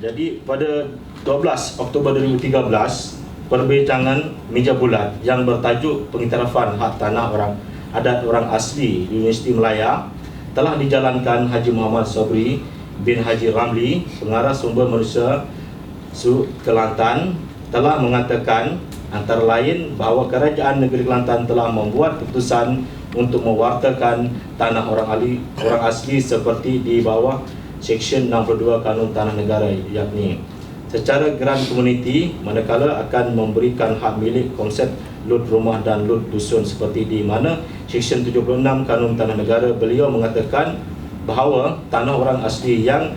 Jadi pada 12 Oktober 2013, perbincangan meja bulat yang bertajuk pengiktirafan hak tanah orang adat orang asli di Universiti Melaya telah dijalankan Haji Muhammad Sobri bin Haji Ramli, pengarah sumber manusia Su Kelantan telah mengatakan antara lain bahawa kerajaan negeri Kelantan telah membuat keputusan untuk mewartakan tanah orang ahli orang asli seperti di bawah Seksyen 62 Kanun Tanah Negara yakni secara geran komuniti manakala akan memberikan hak milik konsep lut rumah dan lut dusun seperti di mana Seksyen 76 Kanun Tanah Negara beliau mengatakan bahawa tanah orang asli yang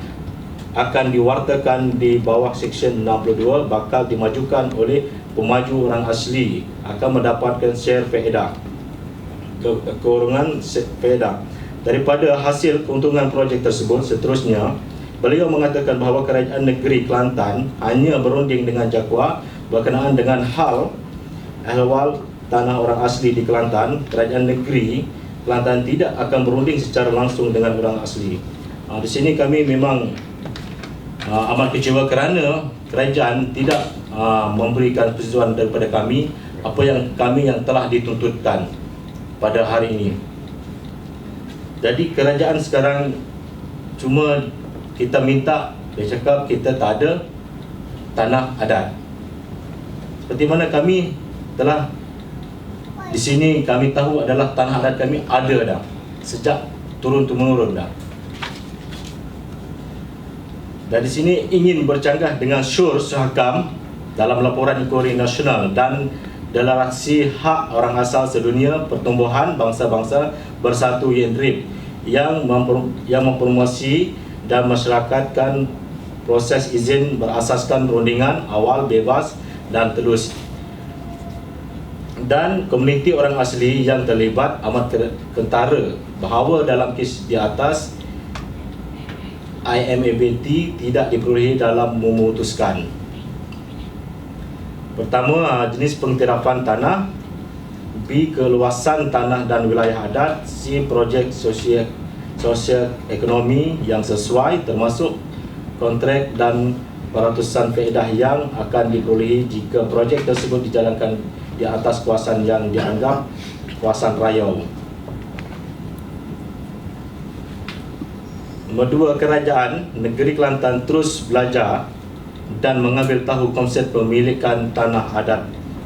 akan diwartakan di bawah Seksyen 62 bakal dimajukan oleh pemaju orang asli akan mendapatkan share faedah. Ke- keurungan se- faedah Daripada hasil keuntungan projek tersebut seterusnya beliau mengatakan bahawa kerajaan negeri Kelantan hanya berunding dengan Jakwa berkenaan dengan hal ahwal tanah orang asli di Kelantan kerajaan negeri Kelantan tidak akan berunding secara langsung dengan orang asli. Ha, di sini kami memang uh, amat kecewa kerana kerajaan tidak uh, memberikan persetujuan daripada kami apa yang kami yang telah dituntutkan pada hari ini. Jadi kerajaan sekarang cuma kita minta dia cakap kita tak ada tanah adat. Seperti mana kami telah di sini kami tahu adalah tanah adat kami ada dah sejak turun temurun dah. Dan di sini ingin bercanggah dengan Syur Suhakam dalam laporan Inquiry Nasional dan Deklarasi Hak Orang Asal Sedunia Pertumbuhan Bangsa-Bangsa Bersatu YENRIP yang memper, yang mempromosi dan masyarakatkan proses izin berasaskan rundingan awal bebas dan telus dan komuniti orang asli yang terlibat amat kentara bahawa dalam kes di atas IMABT tidak diperolehi dalam memutuskan. Pertama, jenis pengiktirafan tanah B. Keluasan tanah dan wilayah adat C. Projek sosial, sosial ekonomi yang sesuai termasuk kontrak dan peratusan faedah yang akan diperolehi jika projek tersebut dijalankan di atas kawasan yang dianggap kawasan rayau. Nombor dua, kerajaan negeri Kelantan terus belajar dan mengambil tahu konsep pemilikan tanah adat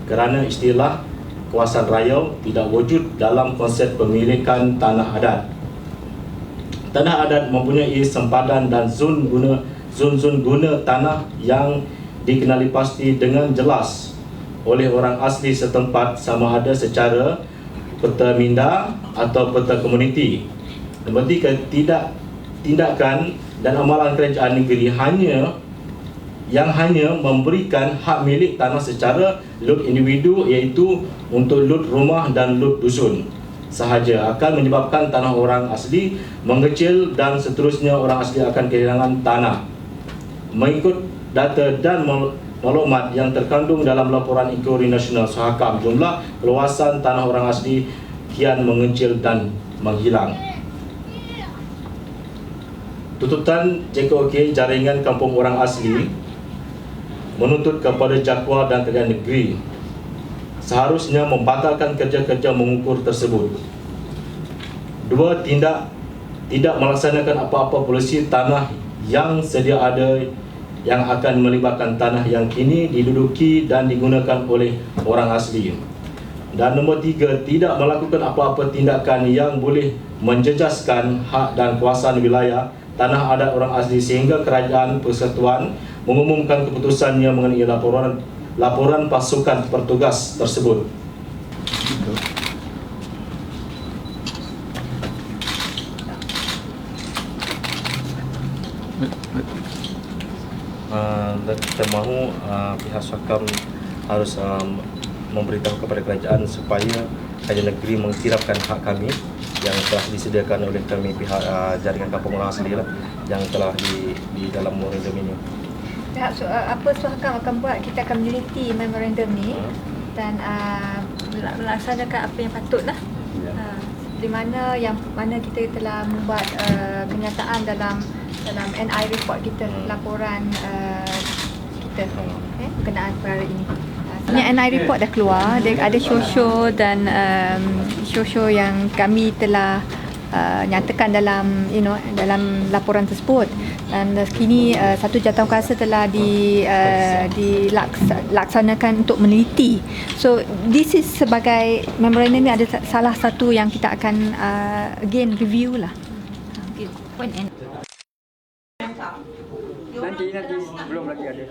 kerana istilah kawasan rayau tidak wujud dalam konsep pemilikan tanah adat. Tanah adat mempunyai sempadan dan zon guna zon-zon guna tanah yang dikenali pasti dengan jelas oleh orang asli setempat sama ada secara peta minda atau peta komuniti. Tiga, tidak tindakan dan amalan kerajaan negeri hanya yang hanya memberikan hak milik tanah secara lut individu iaitu untuk lut rumah dan lut dusun sahaja. Akan menyebabkan tanah orang asli mengecil dan seterusnya orang asli akan kehilangan tanah. Mengikut data dan maklumat yang terkandung dalam laporan Inquiry Nasional Sahakam jumlah keluasan tanah orang asli kian mengecil dan menghilang. Tuntutan JKOK Jaringan Kampung Orang Asli menuntut kepada Jakwa dan Kerajaan Negeri seharusnya membatalkan kerja-kerja mengukur tersebut. Dua, tindak tidak melaksanakan apa-apa polisi tanah yang sedia ada yang akan melibatkan tanah yang kini diduduki dan digunakan oleh orang asli. Dan nombor tiga, tidak melakukan apa-apa tindakan yang boleh menjejaskan hak dan kuasaan wilayah tanah adat orang asli sehingga kerajaan persekutuan mengumumkan keputusannya mengenai laporan laporan pasukan pertugas tersebut. Uh, dan kita mahu uh, pihak Sakam harus um, memberitahu kepada kerajaan supaya kerajaan negeri mengkirapkan hak kami yang telah disediakan oleh kami pihak uh, jaringan kampung orang asli lah yang telah di di dalam memorandum ini. Tahap so, uh, apa Suhakam akan buat kita akan meneliti memorandum ni Hmm. dan uh, melaksanakan apa yang patut lah. Ya. Uh, di mana yang mana kita telah membuat uh, kenyataan dalam dalam NI report kita laporan uh, kita eh, berkenaan perkara ini. Uh, Ini NI report dah keluar, dia ada show-show dan um, show-show yang kami telah uh, nyatakan dalam you know dalam laporan tersebut dan uh, kini uh, satu jawatankuasa telah di uh, dilaksanakan untuk meneliti. So this is sebagai memorandum ini ada sa- salah satu yang kita akan uh, again review lah. Okay, Nanti nanti belum lagi ada.